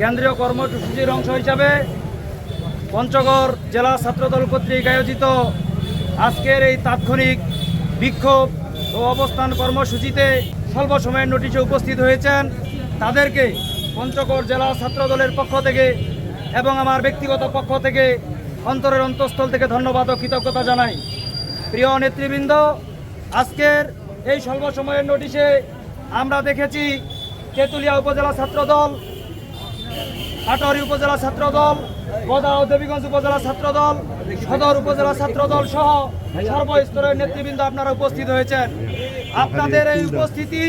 কেন্দ্রীয় কর্মসূচির অংশ হিসাবে পঞ্চগড় জেলা ছাত্রদল কর্তৃক আয়োজিত আজকের এই তাৎক্ষণিক বিক্ষোভ ও অবস্থান কর্মসূচিতে স্বল্প সময়ের নোটিশে উপস্থিত হয়েছেন তাদেরকে পঞ্চগড় জেলা ছাত্রদলের পক্ষ থেকে এবং আমার ব্যক্তিগত পক্ষ থেকে অন্তরের অন্তঃস্থল থেকে ধন্যবাদ ও কৃতজ্ঞতা জানাই। প্রিয় নেতৃবৃন্দ, আজকের এই স্বল্প সময়ের নোটিশে আমরা দেখেছি তেঁতুলিয়া উপজেলা ছাত্রদল আটোয়ারি উপজেলা ছাত্রদল গদা ও দেবীগঞ্জ উপজেলা ছাত্রদল সদর উপজেলা ছাত্রদল সহ সর্বস্তরের নেতৃবৃন্দ আপনারা উপস্থিত হয়েছেন। আপনাদের এই উপস্থিতি,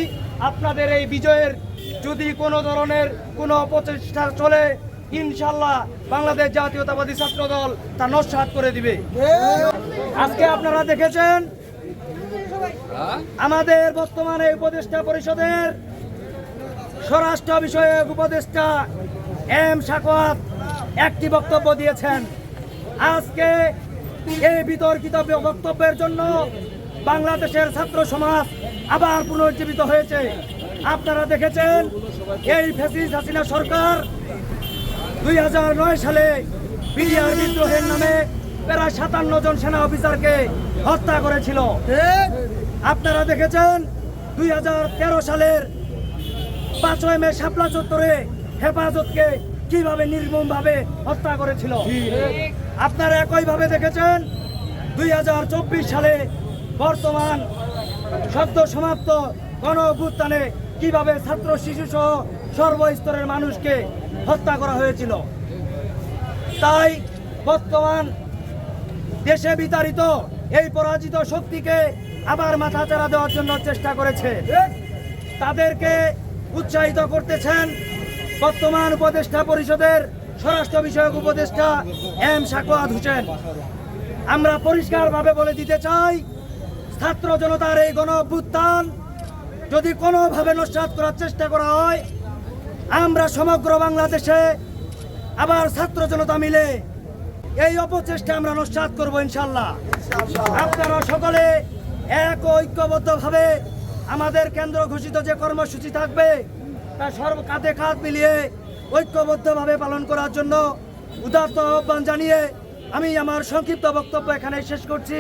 আপনাদের এই বিজয়ের যদি কোনো ধরনের কোনো অপচেষ্টা চলে ইনশাল্লাহ বাংলাদেশ জাতীয়তাবাদী ছাত্রদল তা নস্বাত করে দিবে। আজকে আপনারা দেখেছেন, আমাদের বর্তমানে উপদেষ্টা পরিষদের স্বরাষ্ট্র বিষয়ক উপদেষ্টা এম সাকওয়াত একটি বক্তব্য দিয়েছেন। আজকে এই বিতর্কিত বক্তব্যের জন্য বাংলাদেশের ছাত্র সমাজ আবার পুনর্জীবিত হয়েছে। আপনারা দেখেছেন এই ফেসিস হাসিনা সরকার দুই হাজার নয় সালে বিডিআর বিদ্রোহের নামে প্রায় সাতান্ন জন সেনা অফিসারকে হত্যা করেছিল। আপনারা দেখেছেন দুই হাজার তেরো সালের পাঁচই মে শাপলা চত্বরে হেফাজতকে কীভাবে নির্মম ভাবে হত্যা করেছিল? আপনারা একইভাবে দেখেছেন দুই চব্বিশ সালে বর্তমান সদ্য সমাপ্ত গণ অভ্যুত্থানে কীভাবে ছাত্র শিশু সহ সর্বস্তরের মানুষকে হত্যা করা হয়েছিল। তাই বর্তমান দেশে বিতাড়িত এই পরাজিত শক্তিকে আবার মাথা চারা দেওয়ার জন্য চেষ্টা করেছে। তাদেরকে উৎসাহিত করতেছেন বর্তমান উপদেষ্টা পরিষদের স্বরাষ্ট্র বিষয়ক উপদেষ্টা এম সাকোয়াত হোসেন। আমরা পরিষ্কারভাবে বলে দিতে চাই, ছাত্র জনতার এই গণ অভ্যুত্থান যদি কোনোভাবে নস্বাত করার চেষ্টা করা হয়, আমরা সমগ্র বাংলাদেশে আবার ছাত্র জনতা মিলে এই অপচেষ্টা আমরা নস্বাত করব ইনশাল্লাহ। আপনারা সকলে এক ঐক্যবদ্ধভাবে আমাদের কেন্দ্র ঘোষিত যে কর্মসূচি থাকবে, তা সর্ব কাঁধে কাঁধ মিলিয়ে ঐক্যবদ্ধভাবে পালন করার জন্য উদার্ত আহ্বান জানিয়ে আমি আমার সংক্ষিপ্ত বক্তব্য এখানে শেষ করছি।